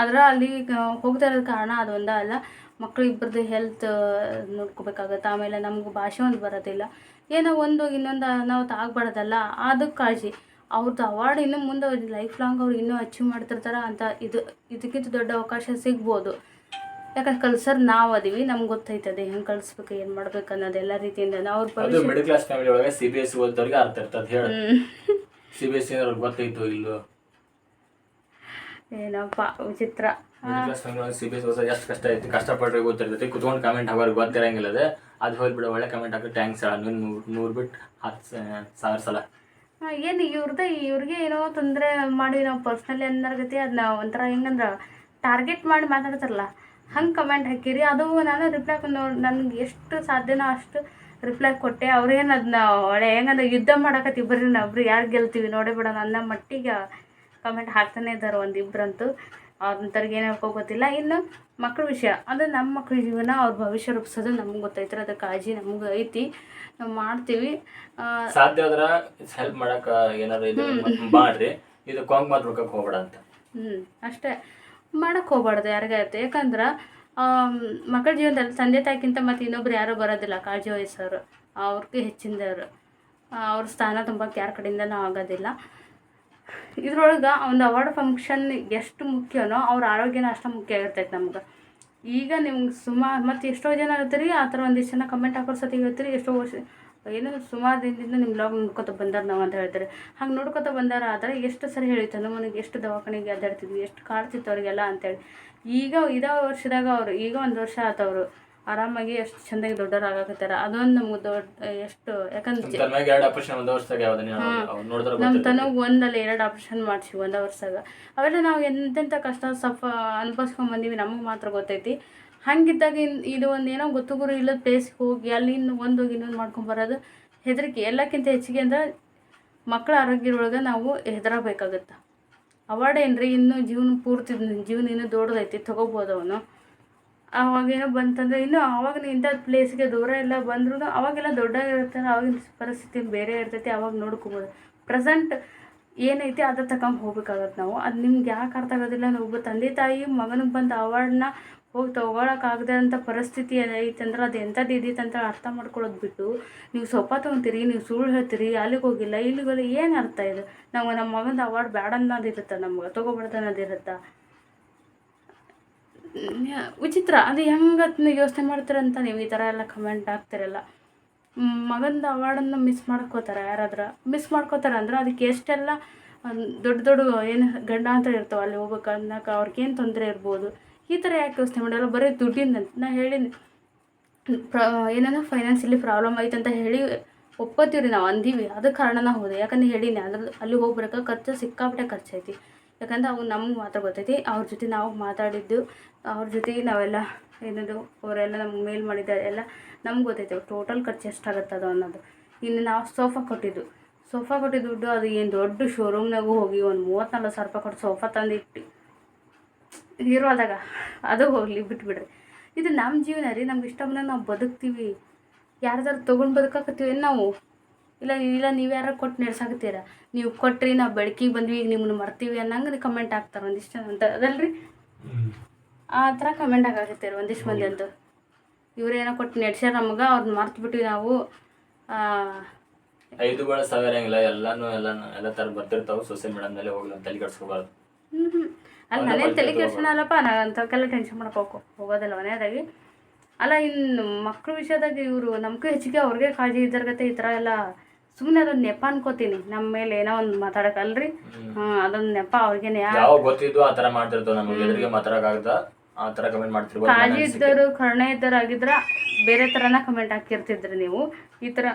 ಆದ್ರೆ ಅಲ್ಲಿ ಹೋಗ್ತಾ ಇರೋದು ಕಾರಣ ಅದೊಂದೇ ಅಲ್ಲ. ಮಕ್ಕಳು ಇಬ್ಬರದ್ದು ಹೆಲ್ತ್ ನೋಡ್ಕೋಬೇಕಾಗತ್ತೆ. ಆಮೇಲೆ ನಮ್ಗೆ ಭಾಷೆ ಒಂದು ಬರೋದಿಲ್ಲ. ಏನೋ ಒಂದು ಇನ್ನೊಂದು ಅನಾಹುತ ಆಗ್ಬಾರ್ದಲ್ಲ. ಅದಕ್ಕೆ ಕಾಳಜಿ. ಅವ್ರದ್ದು ಅವಾರ್ಡ್ ಇನ್ನೂ ಮುಂದೆ ಲೈಫ್ ಲಾಂಗ್ ಅವ್ರು ಇನ್ನೂ ಅಚೀವ್ ಮಾಡ್ತಿರ್ತಾರೆ ಅಂತ ಇದು, ಇದಕ್ಕಿಂತ ದೊಡ್ಡ ಅವಕಾಶ ಸಿಗ್ಬೋದು. ಯಾಕಂದ್ರೆ ಕಲ್ಸರ್ ನಾವು ಅದೀವಿ ನಮ್ಗೆ ಗೊತ್ತೈತದೆ ಹೆಂಗೆ ಕಳಿಸ್ಬೇಕು ಏನು ಮಾಡ್ಬೇಕು ಅನ್ನೋದು ಎಲ್ಲ ರೀತಿಯಿಂದ. ಅವ್ರ ಅದು ಭವಿಷ್ಯ ಮಿಡಲ್ ಕ್ಲಾಸ್ ಫ್ಯಾಮಿಲಿ ಒಳಗೆ ಸಿ ಬಿ ಎಸ್ ಓದೋರಿಗೆ ಅರ್ಥ ಇರ್ತದೆ ಹೇಳ. ಸಿ ಬಿ ಎಸ್ ಅವ್ರಿಗೆ ಗೊತ್ತೈತು ಇಲ್ಲೋ ಏನಪ್ಪ ವಿಚಿತ್ರ. ಸಿ ಬಿ ಎಸ್ ಓದೋದು ಎಷ್ಟು ಕಷ್ಟ ಐತಿ ಕಷ್ಟಪಟ್ಟರೆ ಗೊತ್ತಿರ್ತೈತಿ ಕುತ್ಕೊಂಡು ಕಾಮೆಂಟ್ ಹಾಕೋರಿಗೆ ಗೊತ್ತಿರಂಗಿಲ್ಲ ಅದೇ. ಅದು ಹೋಗ್ಬಿಡ ಒಳ್ಳೆ ಕಮೆಂಟ್ ಹಾಕಿ ಟ್ಯಾಂಕ್ಸ್ ಹೇಳ ನೂರು ನೂರು ಬಿಟ್ಟು ಹತ್ತು ಸಾವಿರ ಸಲ. ಏನು ಇವ್ರದ್ದು ಇವ್ರಿಗೆ ಏನೋ ತೊಂದರೆ ಮಾಡಿ ನಾವು ಪರ್ಸ್ನಲಿ ಅನ್ನರ್ಗತಿ ಅದನ್ನ ಒಂಥರ ಹೆಂಗಂದ್ರೆ ಟಾರ್ಗೆಟ್ ಮಾಡಿ ಮಾತಾಡ್ತಾರಲ್ಲ. ಹಂಗೆ ಕಮೆಂಟ್ ಹಾಕಿರಿ. ಅದು ನಾನು ರಿಪ್ಲೈ ನೋಡಿ ನನಗೆ ಎಷ್ಟು ಸಾಧ್ಯನೋ ಅಷ್ಟು ರಿಪ್ಲೈ ಕೊಟ್ಟೆ. ಅವ್ರೇನು ಅದನ್ನ ಒಳ್ಳೆ ಹೆಂಗಂದ್ರೆ ಯುದ್ಧ ಮಾಡಕತ್ತಿ ಬರ್ರಿ ಒಬ್ರು ಯಾರು ಗೆಲ್ತೀವಿ ನೋಡೇ ಬಿಡೋಣ ನನ್ನ ಮಟ್ಟಿಗೆ ಕಮೆಂಟ್ ಹಾಕ್ತಾನೆ ಇದ್ದಾರೆ ಒಂದು ಅವ್ರಂಥವ್ರಿಗೆ ಏನು ಗೊತ್ತಿಲ್ಲ. ಇನ್ನು ಮಕ್ಳ ವಿಷಯ ಅದು ನಮ್ಮ ಮಕ್ಳ ಜೀವನ ಅವ್ರ ಭವಿಷ್ಯ ರೂಪಿಸೋದು ನಮ್ಗೆ ಗೊತ್ತೈತ್ರಿ ಅದ್ರ ಕಾಳಜಿ ನಮ್ಗೆ ಐತಿ. ನಾವು ಮಾಡ್ತೀವಿ. ಸಾಧ್ಯ ಆದ್ರ ಹೆಲ್ಪ್ ಮಾಡಕ ಏನಾದ್ರು ಇದು ಮಾಡ್ರಿ. ಇದು ಕೊಂಗ್ ಹೋಗ್ಬೇಡ ಅಂತ. ಹ್ಞೂ ಅಷ್ಟೇ. ಮಾಡಕ್ಕೆ ಹೋಗ್ಬಾರ್ದು ಯಾರಿಗಾಯ್ತು ಯಾಕಂದ್ರೆ ಮಕ್ಕಳ ಜೀವನದಲ್ಲಿ ತಂದೆ ತಾಯಿಗಿಂತ ಮತ್ತು ಇನ್ನೊಬ್ರು ಯಾರೂ ಬರೋದಿಲ್ಲ, ಕಾಳಜಿ ವಹಿಸೋರು, ಅವ್ರಿಗೆ ಹೆಚ್ಚಿನದವರು. ಅವ್ರ ಸ್ಥಾನ ತುಂಬಕ್ಕೆ ಯಾರ ಕಡೆಯಿಂದನೂ ಆಗೋದಿಲ್ಲ. ಇದ್ರೊಳಗೆ ಒಂದು ಅವಾರ್ಡ್ ಫಂಕ್ಷನ್ ಎಷ್ಟು ಮುಖ್ಯನೋ ಅವ್ರ ಆರೋಗ್ಯನ ಅಷ್ಟು ಮುಖ್ಯ ಆಗಿರ್ತೈತೆ ನಮ್ಗೆ. ಈಗ ನಿಮ್ಗೆ ಸುಮಾರು ಮತ್ತು ಎಷ್ಟೋ ಜನ ಇರ್ತೀರಿ ಆ ಥರ ಒಂದಿಷ್ಟು ಜನ ಕಮೆಂಟ್ ಹಾಕೋರ್ ಸತಿ ಹೇಳ್ತೀರಿ, ಎಷ್ಟೋ ವರ್ಷ ಏನು ಸುಮಾರು ದಿನದಿಂದ ನಿಮ್ಮ ಬ್ಲಾಗ್ ನೋಡ್ಕೊತ ಬಂದಾರ ನಾವು ಅಂತ ಹೇಳ್ತಾರೆ. ಹಂಗೆ ನೋಡ್ಕೊತ ಬಂದಾರ ಆದರೆ ಎಷ್ಟು ಸರಿ ಹೇಳಿತ್ತು ಹನುಮನಿಗೆ ಎಷ್ಟು ದವಾಖಾನೆಗೆ ಅದಾಡ್ತಿದ್ವಿ ಎಷ್ಟು ಕಾಡ್ತಿತ್ತು ಅವರಿಗೆಲ್ಲ ಅಂತೇಳಿ ಈಗ ಇದೇ ವರ್ಷದಾಗ ಅವರು ಈಗ ಒಂದು ವರ್ಷ ಆತವರು ಆರಾಮಾಗಿ ಎಷ್ಟು ಚೆಂದಾಗಿ ಆಗಾಕತ್ತಾರ ಅದೊಂದು ನಮ್ಗೆ ದೊಡ್ಡ ಎಷ್ಟು ಯಾಕಂದ್ರೆ ನಮ್ಮ ತನಗೆ ಒಂದಲ್ಲ ಎರಡು ಆಪ್ರೇಷನ್ ಮಾಡಿಸಿ ಒಂದೇ ವರ್ಷದಾಗ. ಅವೆಲ್ಲ ನಾವು ಎಂತೆಂಥ ಕಷ್ಟ ಸಫ ಅನುಭವಿಸ್ಕೊಂಡ್ ಬಂದೀವಿ ನಮಗೆ ಮಾತ್ರ ಗೊತ್ತೈತಿ. ಹಂಗಿದ್ದಾಗ ಇದು ಒಂದು ಏನೋ ಗೊತ್ತು ಗುರು ಇಲ್ಲದ ಪ್ಲೇಸ್ಗೆ ಹೋಗಿ ಅಲ್ಲಿಂದ ಒಂದು ಇನ್ನೊಂದು ಮಾಡ್ಕೊಂಬರೋದು ಹೆದರಿಕೆ. ಎಲ್ಲಕ್ಕಿಂತ ಹೆಚ್ಚಿಗೆ ಅಂದ್ರೆ ಮಕ್ಕಳ ಆರೋಗ್ಯದೊಳಗೆ ನಾವು ಹೆದರಬೇಕಾಗತ್ತೆ. ಅವಾರ್ಡ್ ಏನ್ರಿ? ಇನ್ನೂ ಜೀವನ ಪೂರ್ತಿ ಜೀವನ ಇನ್ನೂ ದೊಡ್ಡದೈತಿ, ತಗೋಬೋದು ಅವನು. ಅವಾಗೇನೋ ಬಂತಂದ್ರೆ ಇನ್ನೂ ಅವಾಗ ಇಂಥ ಪ್ಲೇಸ್ಗೆ ದೂರ ಎಲ್ಲ ಬಂದ್ರೂ ಅವಾಗೆಲ್ಲ ದೊಡ್ಡ ಆವಾಗಿನ ಪರಿಸ್ಥಿತಿ ಬೇರೆ ಇರ್ತೈತಿ, ಅವಾಗ ನೋಡ್ಕೊಬೋದು. ಪ್ರೆಸೆಂಟ್ ಏನೈತಿ ಅದ ತಗೊಂಡು ಹೋಗ್ಬೇಕಾಗತ್ತೆ ನಾವು. ಅದು ನಿಮ್ಗೆ ಯಾಕೆ ಅರ್ಥ ಆಗೋದಿಲ್ಲ. ನಾವು ಒಬ್ಬ ತಂದೆ ತಾಯಿ ಮಗನಿಗೆ ಬಂದ ಅವಾರ್ಡ್ನ ಹೋಗಿ ತೊಗೊಳಕ್ಕಾಗದೆ ಅಂಥ ಪರಿಸ್ಥಿತಿ ಐತೆ ಅಂದ್ರೆ ಅದು ಎಂಥದ್ದು ಇದೈತೆ ಅಂತ ಅರ್ಥ ಮಾಡ್ಕೊಳ್ಳೋದು ಬಿಟ್ಟು ನೀವು ಸೊಪ್ಪ ತೊಗೊತೀರಿ, ನೀವು ಸುಳ್ಳು ಹೇಳ್ತೀರಿ, ಅಲ್ಲಿಗೆ ಹೋಗಿಲ್ಲ, ಇಲ್ಲಿಗೆ ಏನು ಅರ್ಥ ಇದು? ನಾವು ನಮ್ಮ ಮಗಂದು ಅವಾರ್ಡ್ ಬೇಡ ಅನ್ನೋದು ಇರುತ್ತೆ ನಮ್ಗೆ? ತೊಗೊಬಾರ್ದು ಅನ್ನೋದಿರುತ್ತೆ ವಿಚಿತ್ರ. ಅದು ಹೆಂಗೆ ನೀವು ಯೋಚನೆ ಮಾಡ್ತೀರಂತ ನೀವು ಈ ಥರ ಎಲ್ಲ ಕಮೆಂಟ್ ಹಾಕ್ತಿರಲ್ಲ. ಮಗಂದು ಅವಾರ್ಡನ್ನು ಮಿಸ್ ಮಾಡ್ಕೋತಾರೆ ಯಾರಾದ್ರೂ? ಮಿಸ್ ಮಾಡ್ಕೋತಾರೆ ಅಂದ್ರೆ ಅದಕ್ಕೆ ಎಷ್ಟೆಲ್ಲ ದೊಡ್ಡ ದೊಡ್ಡ ಏನು ಗಂಡ ಅಂತ ಇರ್ತಾವೆ ಅಲ್ಲಿ ಹೋಗ್ಬೇಕು ಅನ್ನೋಕೆ ಅವ್ರಿಗೇನು ತೊಂದರೆ ಇರ್ಬೋದು? ಈ ಥರ ಯಾಕೆ ಯೋಚನೆ ಮಾಡಲ್ಲ ಬರೀ ದುಡ್ಡಿಂದಂತ ನಾ ಹೇಳಿದ್ದೆ ಪ್ರ, ಏನೇನೋ ಫೈನಾನ್ಸಿಯಲಿ ಪ್ರಾಬ್ಲಮ್ ಐತೆ ಅಂತ ಹೇಳಿ ಒಪ್ಕೋತೀವಿ ರೀ ನಾವು, ಅಂದೀವಿ. ಅದ ಕಾರಣ ನಾವು ಹೋದೆ. ಯಾಕಂದ್ರೆ ಹೇಳೀನಿ ಅದ್ರ ಅಲ್ಲಿ ಹೋಗ್ಬರಕ್ಕೆ ಖರ್ಚು ಸಿಕ್ಕಾಪಟ್ಟೆ ಖರ್ಚೈತಿ ಯಾಕಂದ್ರೆ ಅವು ನಮ್ಗೆ ಮಾತ್ರ ಗೊತ್ತೈತಿ. ಅವ್ರ ಜೊತೆ ನಾವು ಮಾತಾಡಿದ್ದು, ಅವ್ರ ಜೊತೆ ನಾವೆಲ್ಲ ಏನದು, ಅವರೆಲ್ಲ ನಮ್ಗೆ ಮೇಲ್ ಮಾಡಿದ್ದಾರೆ, ಎಲ್ಲ ನಮ್ಗೆ ಗೊತ್ತೈತೆ. ಟೋಟಲ್ ಖರ್ಚು ಎಷ್ಟಾಗತ್ತೆ ಅದು ಅನ್ನೋದು. ಇನ್ನು ನಾವು ಸೋಫಾ ಕೊಟ್ಟಿದ್ದು. ಸೋಫಾ ಕೊಟ್ಟಿದ್ದು ದುಡ್ಡು, ಅದು ಏನು ದೊಡ್ಡ ಶೋರೂಮ್ನಾಗೂ ಹೋಗಿ ಒಂದು ಮೂವತ್ತ್ನಾಲ್ಕು ಸಾವಿರ ರೂಪಾಯಿ ಕೊಟ್ಟು ಸೋಫಾ ತಂದು ಇಟ್ಟು ಹೀರೋದಾಗ ಅದು ಹೋಗಲಿ ಬಿಟ್ಬಿಡ್ರಿ. ಇದು ನಮ್ಮ ಜೀವನ ರೀ ನಮ್ಗೆ ಇಷ್ಟ ಬಂದಾಗ ನಾವು ಬದುಕ್ತೀವಿ. ಯಾರ್ದಾರು ತೊಗೊಂಡು ಬದುಕಾಕತ್ತೀವಿ ನಾವು? ಇಲ್ಲ ಇಲ್ಲ ನೀವು ಯಾರು ಕೊಟ್ಟು ನಡೆಸಾಕತ್ತೀರ? ನೀವು ಕೊಟ್ರಿ ನಾವು ಬೆಳಕಿಗೆ ಬಂದ್ವಿ ಈಗ ನಿಮ್ಮನ್ನು ಮರ್ತೀವಿ ಅನ್ನಂಗೆ ಕಮೆಂಟ್ ಹಾಕ್ತಾರೆ ಒಂದಿಷ್ಟು ಅಂತ. ಅದಲ್ರಿ? ಆ ಥರ ಕಮೆಂಟ್ ಹಾಕಾಕತ್ತೀರ ಒಂದಿಷ್ಟು ಮಂದಿ ಅಂತೂ. ಇವ್ರೇನೋ ಕೊಟ್ಟು ನಡೆಸ್ಯಾರ ನಮಗೆ ಅವ್ರನ್ನ ಮರ್ತು ಬಿಟ್ವಿ ನಾವು. ಆ, ಐದು ಬಳ ಸಾವಿರ ಹಂಗಿಲ್ಲ ಎಲ್ಲಾನು ಎಲ್ಲ ಎಲ್ಲ ತರ ಬರ್ತಿರ್ತಾವೆ. ಸೋಸಿಯಲ್ ಮೀಡಿಯಾದಲ್ಲಿ ಹೋಗ್ಲಿ ಅಂತ ತಲೆ ಅಲ್ಲಿ ನಾನೇನು ತಲೆ. ಕೆಡ್ಸೋಣಲ್ಲಪ್ಪ ನಾ ಅಂಥವಕ್ಕೆಲ್ಲ ಟೆನ್ಷನ್ ಮಾಡ್ಕೋಕು ಹೋಗೋ. ಹೋಗೋದಿಲ್ಲ ಮನೆಯದಾಗಿ. ಅಲ್ಲ ಇನ್ನು ಮಕ್ಳ ವಿಷಯದಾಗ ಇವರು ನಮಗೂ ಹೆಚ್ಚಿಗೆ ಅವ್ರಿಗೆ ಕಾಳಜಿ ಇದ್ದರ್ಗತ್ತೆ ಈ ಥರ ಎಲ್ಲ ಸುಮ್ಮನೆ ಅದೊಂದು ನೆಪ ಅನ್ಕೋತೀನಿ. ನಮ್ಮ ಮೇಲೆ ಏನೋ ಒಂದು ಮಾತಾಡಕ್ಕಲ್ರಿ ಅದೊಂದು ನೆಪ ಅವ್ರಿಗೆ ಯಾವ ಗೊತ್ತಿದ್ದು ಆ ತರ ಮಾಡ್ತಿರ್ತಾವ ನಮಗೆ. ಎದುರಿಗೆ ಮಾತಾಡಕ್ಕಾಗದ? ಆ ತರ ಕಮೆಂಟ್ ಮಾಡ್ತಿರ್ಬೋದು ನನ್ನ ಕಾಳಜಿ ಇದ್ದರು ಕರುಣೆ ಇದ್ದರು ಆಗಿದ್ರೆ ಬೇರೆ ಥರನ ಕಮೆಂಟ್ ಹಾಕಿರ್ತಿದ್ರಿ ನೀವು. ಈ ಥರ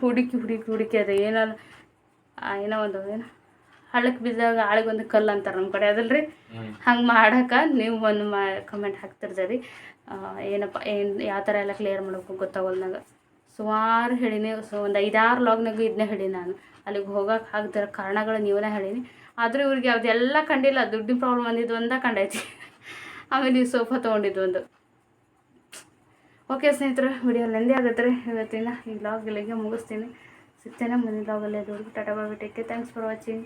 ಹುಡುಕಿ ಹುಡುಕಿ ಹುಡುಕಿ ಅದು ಏನೋ ಏನೋ ಒಂದು ಏನು. ಹಳ್ಳಕ್ಕೆ ಬಿದ್ದಾಗ ಆಳಿಗೊಂದು ಕಲ್ಲು ಅಂತಾರೆ ನಮ್ಮ ಕಡೆ. ಅದಲ್ರಿ? ರೀ ಹಂಗೆ ಮಾಡಕ್ಕೆ ನೀವು ಒಂದು ಮಾ ಕಮೆಂಟ್ ಹಾಕ್ತಿರ್ತೀರಿ. ಏನಪ್ಪ ಏನು ಯಾವ ಥರ ಎಲ್ಲ ಕ್ಲಿಯರ್ ಮಾಡಬೇಕು ಗೊತ್ತಾಗೋಲ್ನಾಗ ನಂಗೆ. ಸುಮಾರು ಹೇಳೀನಿ ಸೊ ಒಂದು ಐದಾರು ಲಾಗ್ನಾಗೂ ಇದನ್ನೇ ಹೇಳಿ ನಾನು. ಅಲ್ಲಿಗೆ ಹೋಗಕ್ಕೆ ಆಗ್ತಿರೋ ಕಾರಣಗಳು ನೀವೇ ಹೇಳೀನಿ. ಆದರೂ ಇವ್ರಿಗೆ ಅದೆಲ್ಲ ಕಂಡಿಲ್ಲ ದುಡ್ಡಿನ ಪ್ರಾಬ್ಲಮ್ ಬಂದಿದ್ದು ಒಂದ ಕಂಡೈತಿ ಆಮೇಲೆ ಈ ಸೋಫಾ ತೊಗೊಂಡಿದ್ದು ಒಂದು. ಓಕೆ ಸ್ನೇಹಿತರು ವಿಡಿಯೋ ಲೆಂದಿ ಆಗತ್ತೆ ರೀ. ಇವತ್ತಿನ ಈ ಲಾಗ್ ಇಲ್ಲಿಗೆ ಮುಗಿಸ್ತೀನಿ. ಸಿಗ್ತೇನೆ ಮುಂದಿನ ಲಾಗಲ್ಲಿ ಅದು tata bye take thanks for watching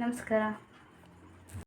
ನಮಸ್ಕಾರ.